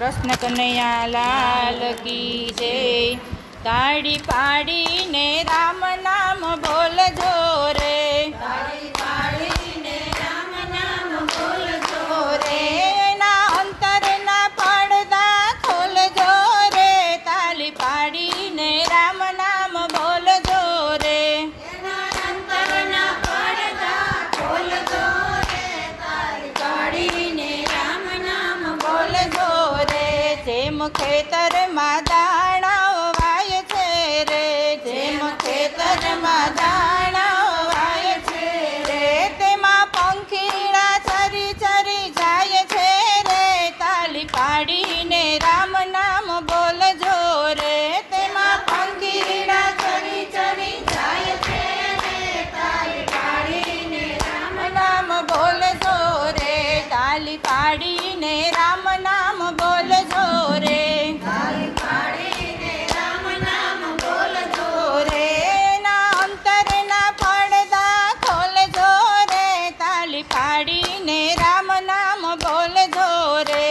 પ્રશ્ન કનૈયા લાલ કી જય. તાળી પાડીને રામ નામ જેમ ખેતરમાં દાણા વાય છે રે જેમ ખેતરમાં દાણા પાડીને રામ નામ બોલ બોલજો રે.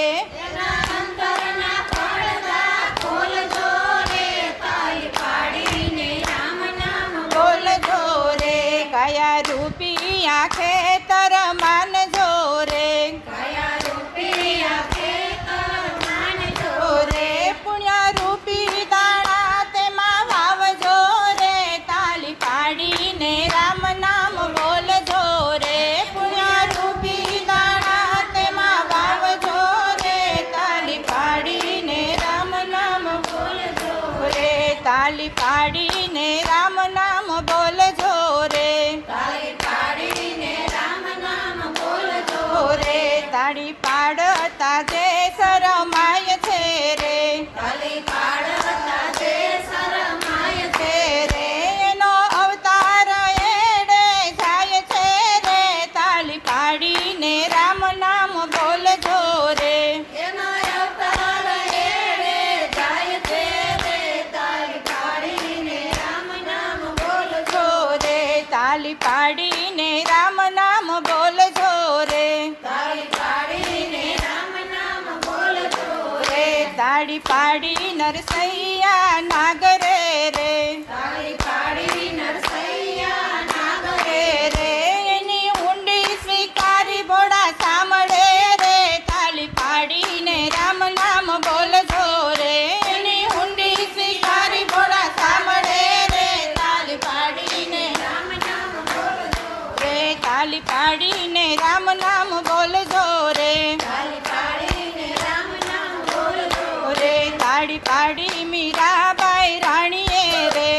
કયા રૂપિયા ખેતરમાં તાલી પાડીને રામ નામ બોલજો રે. તાળી પાડીને રામ નામ બોલજો રે તાળી પાડતા જે તાલી પાડીને રામ નામ બોલજો રે. તાળી પાડીને રામ નામ બોલજો રે. તાળી પાડી નરસૈયા નાગરે રે. તાળી પાડીને રામ નામ બોલજો રે. રે તાળી પાડી મીરાબાઈ રાણીએ રે.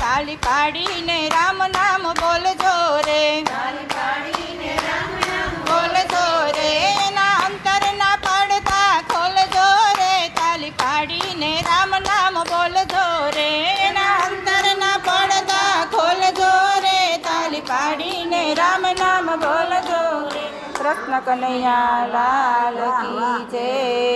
તાળી પાડીને પાડીને રામ નામ બોલજો. કૃષ્ણ કનૈયા લાલ કી જય.